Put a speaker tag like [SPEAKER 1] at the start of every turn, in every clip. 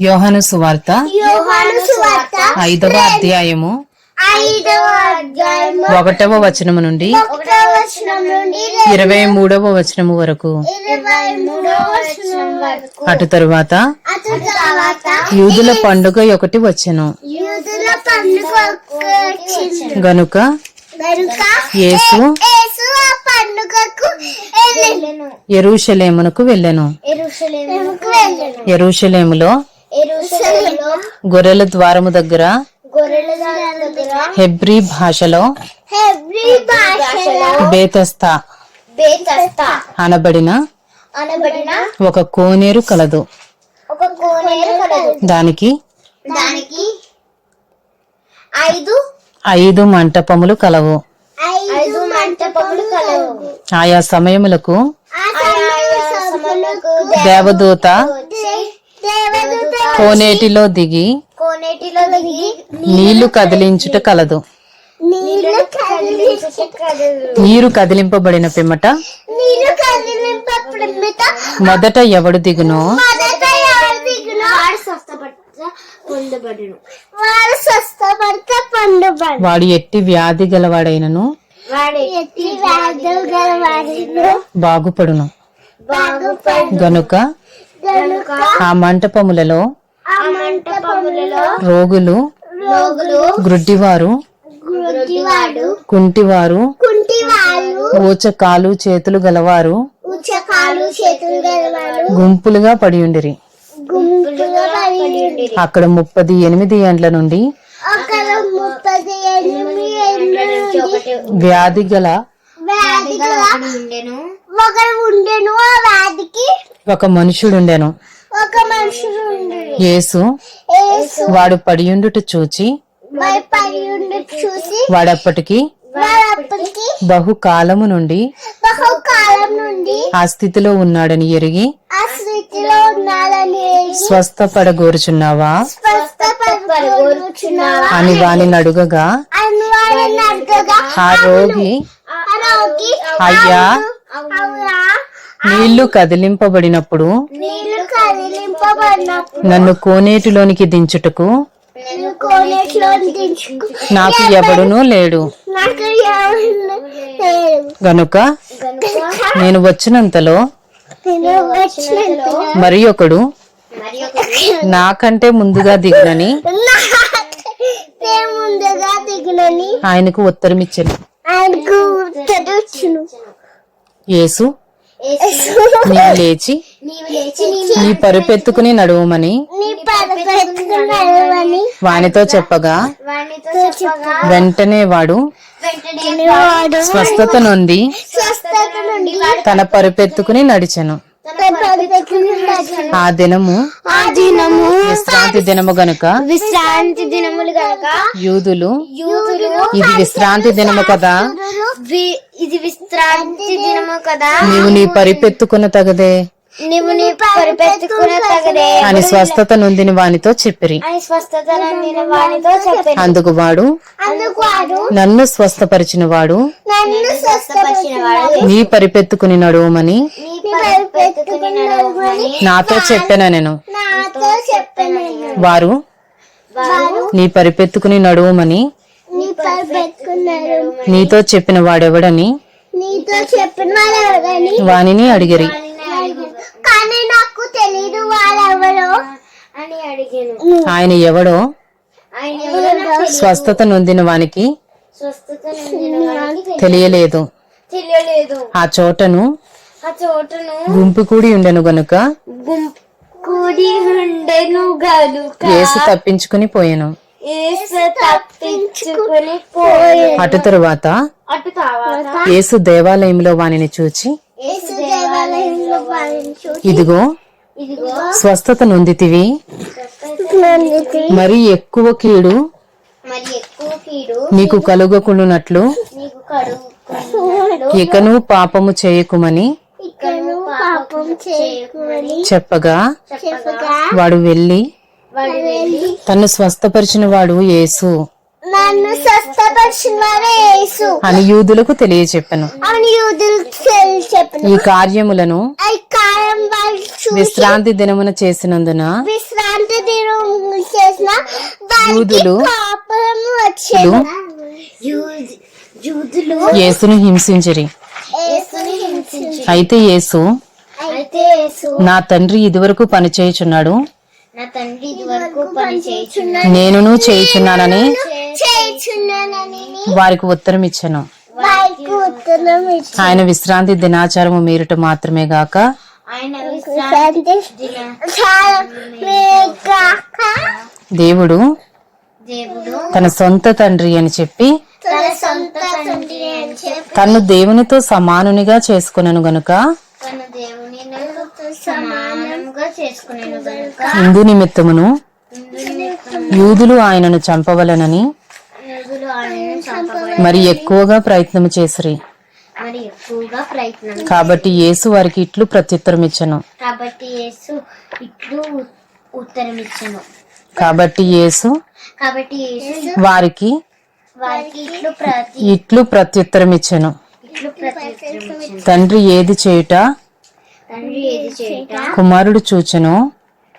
[SPEAKER 1] యోహాను సువార్త ఐదవ అధ్యాయము. ఒకటవ వచనము నుండి ఇరవై మూడవ వచనము వరకు. అటు తరువాత యూదుల పండుగ ఒకటి వచ్చెను. గనుక యేసు ఎరుషలేమునకు వెళ్ళెను. ఎరుషలేములో గొర్రెల ద్వారము దగ్గర హెబ్రీ భాషలో బేతస్తా అనబడిన ఒక కోనేరు కలదు. దానికి
[SPEAKER 2] దానికి ఐదు
[SPEAKER 1] ఐదు మంటపములు కలవు.
[SPEAKER 2] ఐదు మంటపములు కలవు.
[SPEAKER 1] ఆయా సమయములకు దేవదూత కోనేటిలో దిగి
[SPEAKER 2] కోనేటిలో దిగి
[SPEAKER 1] నీళ్ళు కదిలించుట కలదు.
[SPEAKER 2] నీళ్ళు కదిలించు కలదు.
[SPEAKER 1] నీరు కదిలింపబడిన పిమ్మట మొదట ఎవడు దిగునో?
[SPEAKER 2] మొదట ఎవరు దిగున? వాడు
[SPEAKER 1] ఎట్టి వ్యాధి గలవాడైనను? బాగుపడును.
[SPEAKER 2] బాగుపడు
[SPEAKER 1] గనుక ఆ మంటపములలో రోగులు
[SPEAKER 2] రోగులు
[SPEAKER 1] గ్రుడ్డివారు కుంటివారు
[SPEAKER 2] కుంటివారు
[SPEAKER 1] ఊచకాలు చేతులు గలవారు
[SPEAKER 2] ఉచ్చకాలు చేతులు గలవారు
[SPEAKER 1] గుంపులుగా పడియుండిరి.
[SPEAKER 2] గుంపులుగా పడి
[SPEAKER 1] అక్కడ ముప్పది ఎనిమిది ఏండ్ల నుండి వ్యాధి గల
[SPEAKER 2] వ్యాధి గల ఒకరు ఉండెను. ఆ వ్యాధికి
[SPEAKER 1] ఒక
[SPEAKER 2] మనుషుడు ఉండెను.
[SPEAKER 1] యేసు వాడు పడియుండుట చూచి వాడప్పటికి బహుకాలము నుండి ఆ స్థితిలో ఉన్నాడని ఎరిగి స్వస్థపడగోరుచున్నావా? అని వాని అడుగగా ఆ రోగి అయ్యా నీళ్ళు కదిలింపబడినప్పుడు నన్ను కోనేటిలోనికి దించుటకు నాకు ఎవడునూ లేడు. గనుక నేను వచ్చినంతలో మరి ఒకడు నాకంటే ముందుగా దిగునని ఆయనకు
[SPEAKER 2] తెలుసును
[SPEAKER 1] యేసు నీవు లేచి నీ పరుపెత్తుకుని నడువమని వానితో చెప్పగా వెంటనే వాడు స్వస్థత
[SPEAKER 2] నుండి
[SPEAKER 1] తన పరుపెత్తుకుని నడిచెను. ఆ దినము
[SPEAKER 2] ఆ దినము
[SPEAKER 1] విశ్రాంతి దినము గనుక
[SPEAKER 2] విశ్రాంతి దినములు కనుక
[SPEAKER 1] యూదులు
[SPEAKER 2] యూదులు
[SPEAKER 1] ఇది విశ్రాంతి దినము కదా.
[SPEAKER 2] ఇది విశ్రాంతి దినము కదా.
[SPEAKER 1] నీవు నీ పరిపెత్తుకున్న తగదే.
[SPEAKER 2] నీవు నీ పరిపెత్తుకున్న తగదే.
[SPEAKER 1] అని స్వస్థత నొందిని వానితో చెప్పిరి.
[SPEAKER 2] అని స్వస్థత
[SPEAKER 1] అందుకు వాడు
[SPEAKER 2] అందుకు వాడు
[SPEAKER 1] నన్ను స్వస్థపరిచిన వాడు
[SPEAKER 2] నన్ను స్వస్థపరిచిన వాడు
[SPEAKER 1] నీ పరిపెత్తుకుని నడువమని
[SPEAKER 2] నీ పరిపెత్తుకుని నడుమని
[SPEAKER 1] నాతో చెప్పాను నేను.
[SPEAKER 2] నాతో చెప్పాను
[SPEAKER 1] వారు నీ పరిపెత్తుకుని నడువమని
[SPEAKER 2] నీ
[SPEAKER 1] నీతో చెప్పిన వాడెవడని
[SPEAKER 2] నీతో చెప్పిన
[SPEAKER 1] వానిని అడిగిరి.
[SPEAKER 2] కానీ నాకు తెలీదు వాళ్ళెవరో అని అడిగాను.
[SPEAKER 1] ఆయన ఎవడో
[SPEAKER 2] ఆయన ఎవరో
[SPEAKER 1] స్వస్థత నొందిన వానికి
[SPEAKER 2] స్వస్థత నొందిన వాడికి
[SPEAKER 1] తెలియలేదు.
[SPEAKER 2] తెలియలేదు.
[SPEAKER 1] ఆ చోటను
[SPEAKER 2] ఆ చోటును
[SPEAKER 1] గుంపు కూడి ఉండెను గనుక
[SPEAKER 2] గుంపు కూడి ఉండెను గనుక
[SPEAKER 1] యేసు తప్పించుకుని పోయాను.
[SPEAKER 2] ఏసు తప్పించుకుని పోయి
[SPEAKER 1] అటు తరువాత
[SPEAKER 2] అటు తర్వాత
[SPEAKER 1] యేసు దేవాలయంలో వానిని చూచి
[SPEAKER 2] యేసు
[SPEAKER 1] ఇదిగో స్వస్థత నొందితివి.
[SPEAKER 2] నందితి
[SPEAKER 1] మరి ఎక్కువ కీడు నీకు కలుగకుండునట్లు ఇకను పాపము చేయకుమని చెప్పగా వాడు వెళ్ళి తన్ను స్వస్థపరిచిన వాడు యేసు.
[SPEAKER 2] నన్ను స్వస్థపరిచిన వారే యేసు.
[SPEAKER 1] అని యూదులకు తెలియచెప్పెను.
[SPEAKER 2] అని యూదులు చెప్పిన
[SPEAKER 1] ఈ కార్యములను
[SPEAKER 2] ఈ వాళ్ళు
[SPEAKER 1] విశ్రాంతి దినమున చేసినందున
[SPEAKER 2] విశ్రాంతి దినం చేసిన
[SPEAKER 1] యూదులు
[SPEAKER 2] యూదులు
[SPEAKER 1] యేసును హింసించిరి.
[SPEAKER 2] యేసుని
[SPEAKER 1] అయితే యేసు
[SPEAKER 2] అయితే యేసు
[SPEAKER 1] నా తండ్రి ఇదివరకు పనిచేయుచున్నాడు
[SPEAKER 2] నా తండ్రి ఇది వరకు పని చేయుచున్నాడు.
[SPEAKER 1] నేనును చేయుచున్నానని
[SPEAKER 2] చేయుచున్నానని
[SPEAKER 1] వారికి ఉత్తరం ఇచ్చాను.
[SPEAKER 2] వారికి ఉత్తరం ఇచ్చి
[SPEAKER 1] ఆయన విశ్రాంతి దినాచారము మీరుట మాత్రమే గాక
[SPEAKER 2] ఆయన విశ్రాంతి
[SPEAKER 1] దేవుడు
[SPEAKER 2] దేవుడు
[SPEAKER 1] తన సొంత తండ్రి అని చెప్పి
[SPEAKER 2] తన సొంత తండ్రి అని చెప్పి
[SPEAKER 1] తన్ను దేవునితో సమానునిగా చేసుకునను గనుక ఇందు నిమిత్తమును యూదులు ఆయనను చంపవలనని మరి ఎక్కువగా ప్రయత్నం చేసిరి. కాబట్టి యేసు వారికి ఇట్లు ప్రత్యుత్తరం ఇచ్చను
[SPEAKER 2] కాబట్టి యేసు ఇట్లు ఉ- ఉత్తరం ఇచ్చను
[SPEAKER 1] కాబట్టి యేసు
[SPEAKER 2] కాబట్టి యేసు
[SPEAKER 1] వారికి
[SPEAKER 2] వారికి ఇట్లు ప్రతి
[SPEAKER 1] ఇట్లు ప్రత్యుత్తరం ఇచ్చెను తండ్రి ఏది చేయుట కుమారుడు చూచెను.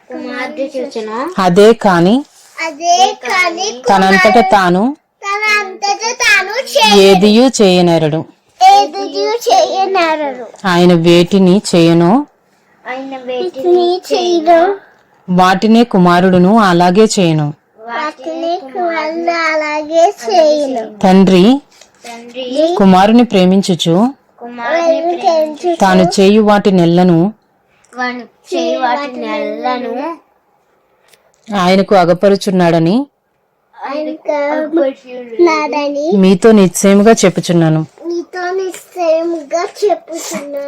[SPEAKER 2] కుమారుడు చూచను.
[SPEAKER 1] అదే కాని
[SPEAKER 2] అదే కానీ
[SPEAKER 1] తనంతట తాను ఏదియూ చేయనరడు. ఆయన వేటిని చేయనో?
[SPEAKER 2] ఆయన వేటిని
[SPEAKER 1] కుమారుడును అలాగే చేయను. తండ్రి
[SPEAKER 2] తండ్రి
[SPEAKER 1] కుమారుని ప్రేమించుచు
[SPEAKER 2] కుమారుని ప్రేమించు
[SPEAKER 1] తాను చేయు వాటి నెల్లను
[SPEAKER 2] నెలను
[SPEAKER 1] ఆయనకు అగపరుచున్నాడని మీతో నిశ్చయముగా చెప్పుచున్నాను.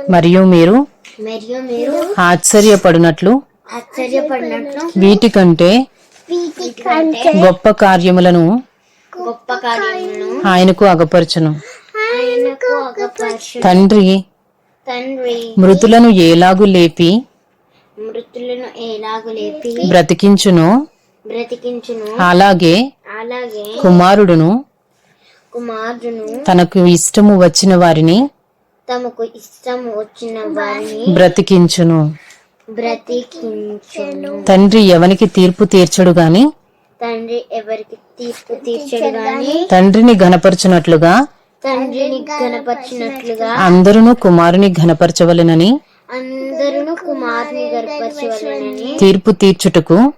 [SPEAKER 1] మరియు మీరు
[SPEAKER 2] మరియు మీరు
[SPEAKER 1] ఆశ్చర్యపడినట్లు
[SPEAKER 2] ఆశ్చర్యపడినట్లు
[SPEAKER 1] వీటికంటే
[SPEAKER 2] వీటి కంటే
[SPEAKER 1] గొప్ప కార్యములను
[SPEAKER 2] గొప్ప కార్యములను
[SPEAKER 1] ఆయనకు అగపరచును. తండ్రి
[SPEAKER 2] తండ్రి
[SPEAKER 1] మృతులను ఏలాగు లేపి?
[SPEAKER 2] మృతులను ఎలాగు లేపి?
[SPEAKER 1] బ్రతికించునో.
[SPEAKER 2] బ్రతికించును.
[SPEAKER 1] అలాగే
[SPEAKER 2] అలాగే
[SPEAKER 1] కుమారుడును.
[SPEAKER 2] కుమారుడును.
[SPEAKER 1] తనకు ఇష్టము వచ్చిన వారిని
[SPEAKER 2] తమకు ఇష్టం వచ్చిన వారిని
[SPEAKER 1] బ్రతికించును.
[SPEAKER 2] బ్రతికించును.
[SPEAKER 1] తండ్రి ఎవనికి తీర్పు తీర్చడు గాని?
[SPEAKER 2] తండ్రి ఎవరికి తీర్పు తీర్చడు గాని?
[SPEAKER 1] తండ్రిని ఘనపరచునట్లుగా
[SPEAKER 2] తండ్రిని గణపరిచినట్లుగా
[SPEAKER 1] అందరును కుమారుని ఘనపరచవలెనని
[SPEAKER 2] అందరును కుమారుని
[SPEAKER 1] తీర్పు తీర్చుటకు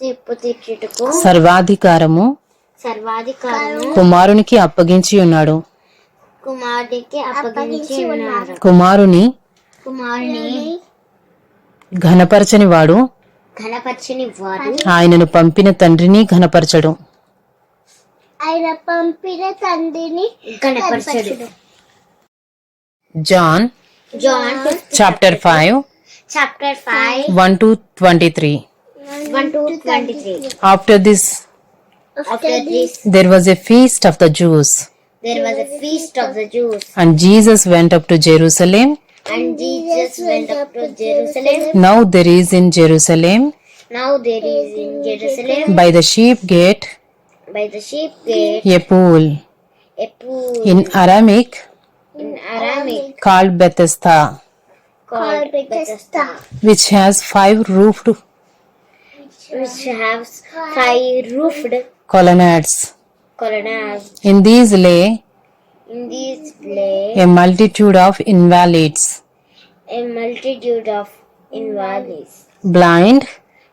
[SPEAKER 2] తీర్పు తీర్చుటకు
[SPEAKER 1] సర్వాధికారము
[SPEAKER 2] సర్వాధికారము
[SPEAKER 1] కుమారునికి అప్పగించి ఉన్నాడు.
[SPEAKER 2] కుమారుడికి అప్పగించి ఉన్నారు
[SPEAKER 1] కుమారుని
[SPEAKER 2] కుమారుని
[SPEAKER 1] ఘనపరచని వాడు
[SPEAKER 2] ఘనపరచని వాడు
[SPEAKER 1] ఆయనను పంపిన తండ్రిని ఘనపరచడు.
[SPEAKER 2] ఆయన పంపిన తండ్రిని గణపరచడు
[SPEAKER 1] John
[SPEAKER 2] John
[SPEAKER 1] chapter five
[SPEAKER 2] chapter five
[SPEAKER 1] one to twenty three
[SPEAKER 2] one to twenty three
[SPEAKER 1] after this
[SPEAKER 2] after this
[SPEAKER 1] there was a feast of the Jews,
[SPEAKER 2] there was a feast of the Jews
[SPEAKER 1] and Jesus went up to Jerusalem.
[SPEAKER 2] and Jesus went up to Jerusalem
[SPEAKER 1] Now there is in Jerusalem,
[SPEAKER 2] now there is in Jerusalem
[SPEAKER 1] by the sheep gate,
[SPEAKER 2] by the sheep gate
[SPEAKER 1] a pool.
[SPEAKER 2] A pool.
[SPEAKER 1] In Aramaic
[SPEAKER 2] in Aramaic
[SPEAKER 1] called Bethesda,
[SPEAKER 2] called Bethesda.
[SPEAKER 1] Which has five roofed
[SPEAKER 2] which has five roofed
[SPEAKER 1] colonnades.
[SPEAKER 2] colonnades.
[SPEAKER 1] In these lay
[SPEAKER 2] in these lay
[SPEAKER 1] a multitude of invalids,
[SPEAKER 2] a multitude of invalids.
[SPEAKER 1] Blind,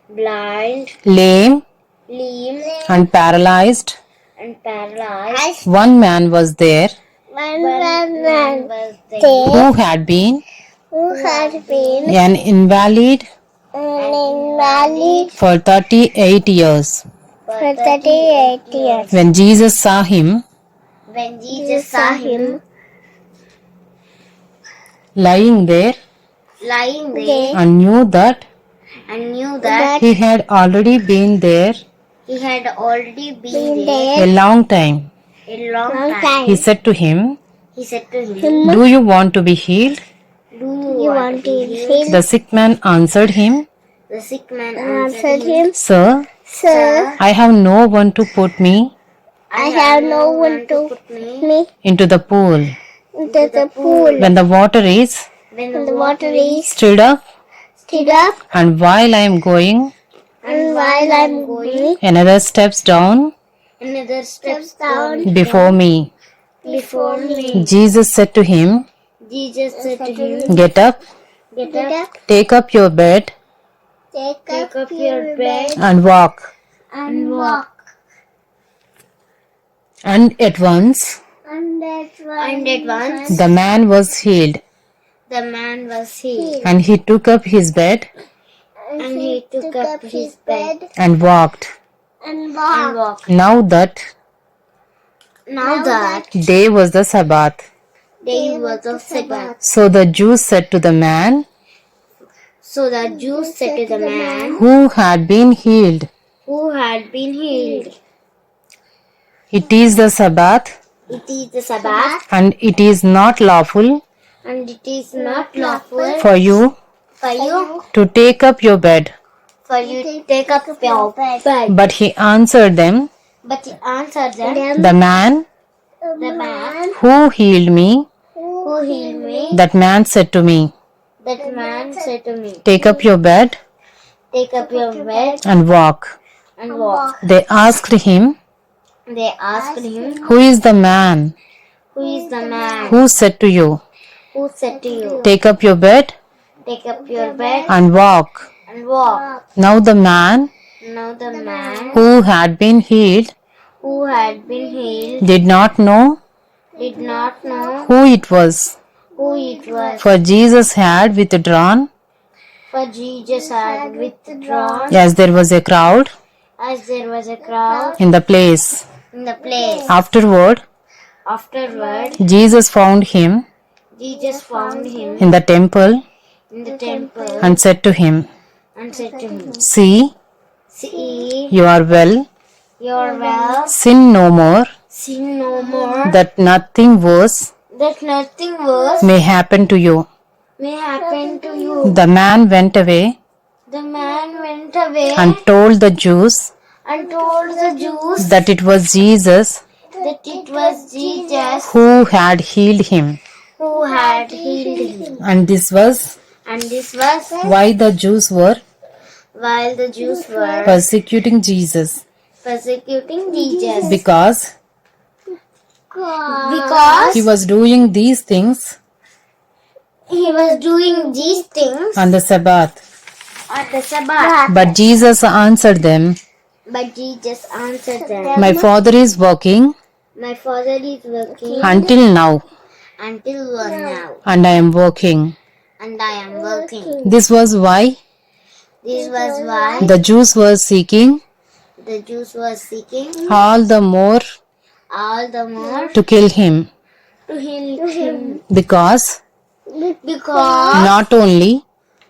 [SPEAKER 2] blind
[SPEAKER 1] lame,
[SPEAKER 2] lame
[SPEAKER 1] and paralyzed.
[SPEAKER 2] and paralyzed.
[SPEAKER 1] One man was there.
[SPEAKER 2] One man was there.
[SPEAKER 1] who had been?
[SPEAKER 2] Who had been?
[SPEAKER 1] An invalid?
[SPEAKER 2] An invalid.
[SPEAKER 1] For 38 years.
[SPEAKER 2] for 38 years.
[SPEAKER 1] When Jesus saw him
[SPEAKER 2] When Jesus saw him.
[SPEAKER 1] lying there
[SPEAKER 2] lying there.
[SPEAKER 1] and knew that
[SPEAKER 2] and knew that
[SPEAKER 1] he had already been there
[SPEAKER 2] he had already been there
[SPEAKER 1] a long time,
[SPEAKER 2] a long time,
[SPEAKER 1] he said to him,
[SPEAKER 2] he said to him,
[SPEAKER 1] Do you want to be healed?
[SPEAKER 2] Do you want to be healed?
[SPEAKER 1] The sick man answered him,
[SPEAKER 2] The sick man answered him,
[SPEAKER 1] Sir,
[SPEAKER 2] Sir,
[SPEAKER 1] I have no one to put me
[SPEAKER 2] I have no one to put me
[SPEAKER 1] into the pool.
[SPEAKER 2] into the pool.
[SPEAKER 1] When the water is
[SPEAKER 2] When the water is
[SPEAKER 1] stirred up,
[SPEAKER 2] stirred up,
[SPEAKER 1] and while I am going,
[SPEAKER 2] and while I'm going,
[SPEAKER 1] another steps down
[SPEAKER 2] another steps down
[SPEAKER 1] before me.
[SPEAKER 2] before me.
[SPEAKER 1] Jesus said to him,
[SPEAKER 2] Jesus said to him,
[SPEAKER 1] Get up,
[SPEAKER 2] Get up,
[SPEAKER 1] take up your bed,
[SPEAKER 2] take up your bed,
[SPEAKER 1] and walk.
[SPEAKER 2] and walk.
[SPEAKER 1] And at once
[SPEAKER 2] And at once,
[SPEAKER 1] the man was healed,
[SPEAKER 2] the man was healed,
[SPEAKER 1] and he took up his bed
[SPEAKER 2] and he took up his bed
[SPEAKER 1] and walked.
[SPEAKER 2] and walked.
[SPEAKER 1] Now that
[SPEAKER 2] Now that
[SPEAKER 1] day was the Sabbath.
[SPEAKER 2] day was of Sabbath,
[SPEAKER 1] So the Jews said to the man
[SPEAKER 2] so the Jews said to the man
[SPEAKER 1] who had been healed,
[SPEAKER 2] who had been healed,
[SPEAKER 1] It is the Sabbath,
[SPEAKER 2] It is the Sabbath,
[SPEAKER 1] and it is not lawful
[SPEAKER 2] and it is not lawful
[SPEAKER 1] for you
[SPEAKER 2] for you
[SPEAKER 1] to take up your bed.
[SPEAKER 2] for you to take up your bed.
[SPEAKER 1] But he answered them,
[SPEAKER 2] But he answered them,
[SPEAKER 1] The man
[SPEAKER 2] the man
[SPEAKER 1] who healed me,
[SPEAKER 2] who healed me,
[SPEAKER 1] that man said to me,
[SPEAKER 2] that man said to me,
[SPEAKER 1] Take up your bed
[SPEAKER 2] Take up your bed
[SPEAKER 1] and walk.
[SPEAKER 2] and walk.
[SPEAKER 1] They asked him,
[SPEAKER 2] They asked him,
[SPEAKER 1] Who is the man
[SPEAKER 2] Who is the man
[SPEAKER 1] who said to you,
[SPEAKER 2] who said to you,
[SPEAKER 1] Take up your bed
[SPEAKER 2] Take up your bed
[SPEAKER 1] and walk?
[SPEAKER 2] and walk?
[SPEAKER 1] Now the man
[SPEAKER 2] Now the man
[SPEAKER 1] who had been healed
[SPEAKER 2] who had been healed
[SPEAKER 1] did not know
[SPEAKER 2] did not know
[SPEAKER 1] who it was,
[SPEAKER 2] who it was,
[SPEAKER 1] for Jesus had withdrawn
[SPEAKER 2] for Jesus had withdrawn
[SPEAKER 1] as there was a crowd
[SPEAKER 2] as there was a crowd
[SPEAKER 1] in the place.
[SPEAKER 2] in the place.
[SPEAKER 1] Afterward,
[SPEAKER 2] Afterward,
[SPEAKER 1] Jesus found him
[SPEAKER 2] Jesus found him
[SPEAKER 1] in the temple
[SPEAKER 2] in the temple
[SPEAKER 1] and said to him,
[SPEAKER 2] and said to him,
[SPEAKER 1] See,
[SPEAKER 2] See,
[SPEAKER 1] you are well,
[SPEAKER 2] you are well,
[SPEAKER 1] sin no more,
[SPEAKER 2] sin no more,
[SPEAKER 1] that nothing worse
[SPEAKER 2] that nothing worse
[SPEAKER 1] may happen to you.
[SPEAKER 2] may happen to you.
[SPEAKER 1] The man went away
[SPEAKER 2] The man went away
[SPEAKER 1] and told the Jews
[SPEAKER 2] and told the Jews
[SPEAKER 1] that it was Jesus
[SPEAKER 2] that it was Jesus
[SPEAKER 1] who had healed him.
[SPEAKER 2] who had healed him.
[SPEAKER 1] And this was
[SPEAKER 2] And this was
[SPEAKER 1] why the Jews were
[SPEAKER 2] while the Jews were
[SPEAKER 1] persecuting Jesus
[SPEAKER 2] persecuting Jesus
[SPEAKER 1] because
[SPEAKER 2] because
[SPEAKER 1] he was doing these things
[SPEAKER 2] he was doing these things
[SPEAKER 1] on the Sabbath.
[SPEAKER 2] on the Sabbath.
[SPEAKER 1] But Jesus answered them,
[SPEAKER 2] But Jesus answered them,
[SPEAKER 1] My Father is working
[SPEAKER 2] My Father is working
[SPEAKER 1] until now,
[SPEAKER 2] until now,
[SPEAKER 1] and I am working.
[SPEAKER 2] And I am working.
[SPEAKER 1] This was why?
[SPEAKER 2] This was why
[SPEAKER 1] the Jews were seeking
[SPEAKER 2] the Jews were seeking
[SPEAKER 1] all the more
[SPEAKER 2] all the more
[SPEAKER 1] to kill him,
[SPEAKER 2] to heal him.
[SPEAKER 1] Because
[SPEAKER 2] because
[SPEAKER 1] not only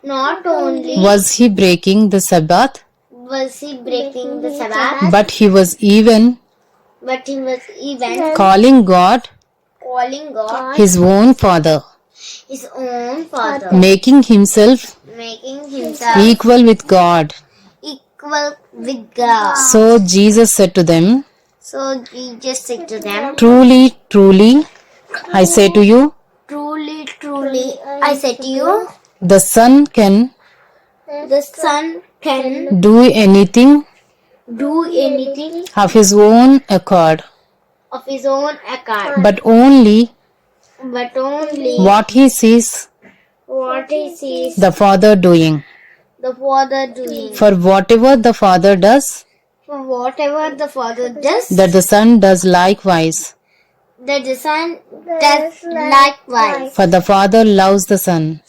[SPEAKER 2] not only
[SPEAKER 1] was he breaking the Sabbath,
[SPEAKER 2] was he breaking the Sabbath,
[SPEAKER 1] but he was even
[SPEAKER 2] but he was even
[SPEAKER 1] calling God
[SPEAKER 2] calling God
[SPEAKER 1] his own Father,
[SPEAKER 2] his own Father,
[SPEAKER 1] making himself
[SPEAKER 2] making himself
[SPEAKER 1] equal with God.
[SPEAKER 2] equal with God.
[SPEAKER 1] So Jesus said to them,
[SPEAKER 2] So Jesus said to them,
[SPEAKER 1] Truly, truly, I say to you,
[SPEAKER 2] Truly, truly, I say to you,
[SPEAKER 1] the Son can
[SPEAKER 2] the Son can
[SPEAKER 1] do anything
[SPEAKER 2] do anything
[SPEAKER 1] of his own accord,
[SPEAKER 2] of his own accord,
[SPEAKER 1] but only
[SPEAKER 2] but only
[SPEAKER 1] what he sees
[SPEAKER 2] what he sees
[SPEAKER 1] the Father doing.
[SPEAKER 2] the Father doing.
[SPEAKER 1] For whatever the Father does,
[SPEAKER 2] For whatever the Father does,
[SPEAKER 1] that the Son does likewise.
[SPEAKER 2] that the Son does likewise.
[SPEAKER 1] For the Father loves the Son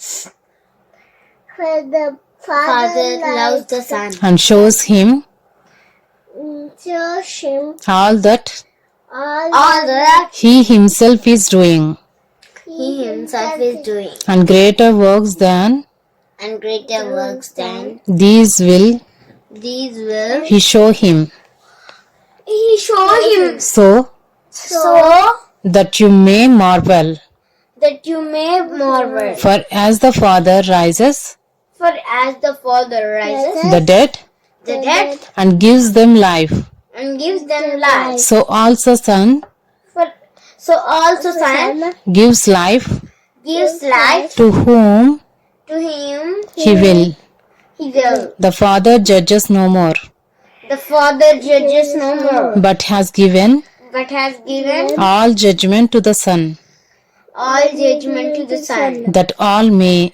[SPEAKER 3] For the
[SPEAKER 2] Father
[SPEAKER 3] Father
[SPEAKER 2] loves the Son
[SPEAKER 1] and shows him mm,
[SPEAKER 3] shows him
[SPEAKER 1] all that
[SPEAKER 3] all
[SPEAKER 2] all that
[SPEAKER 1] he himself is doing,
[SPEAKER 2] he himself is doing,
[SPEAKER 1] and greater works than
[SPEAKER 2] and greater works than
[SPEAKER 1] these will
[SPEAKER 2] these will
[SPEAKER 1] he show him,
[SPEAKER 2] he show him,
[SPEAKER 1] so
[SPEAKER 2] so
[SPEAKER 1] that you may marvel.
[SPEAKER 2] that you may marvel.
[SPEAKER 1] For as the Father rises
[SPEAKER 2] For as the Father rises
[SPEAKER 1] the dead
[SPEAKER 2] the dead
[SPEAKER 1] and gives them life,
[SPEAKER 2] and gives them life.
[SPEAKER 1] So also Son
[SPEAKER 2] For, so also Son
[SPEAKER 1] gives life
[SPEAKER 2] gives life
[SPEAKER 1] to whom?
[SPEAKER 2] to him.
[SPEAKER 1] He will.
[SPEAKER 2] he will.
[SPEAKER 1] The Father judges no more,
[SPEAKER 2] The Father judges no more,
[SPEAKER 1] but has given
[SPEAKER 2] but has given
[SPEAKER 1] all judgment to the Son,
[SPEAKER 2] all judgment to the Son,
[SPEAKER 1] that all may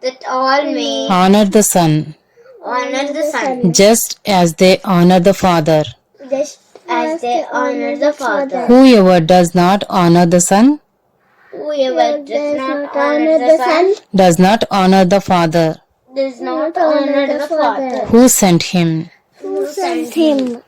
[SPEAKER 2] that all may
[SPEAKER 1] honor the Son,
[SPEAKER 2] honor the Son.
[SPEAKER 1] Just as they honor the Father.
[SPEAKER 2] just as they honor the Father.
[SPEAKER 1] Whoever does not honor the Son
[SPEAKER 2] Whoever does not honor the Son
[SPEAKER 1] does not honor the Father
[SPEAKER 2] does not honor the Father
[SPEAKER 1] who sent him.
[SPEAKER 2] who sent him.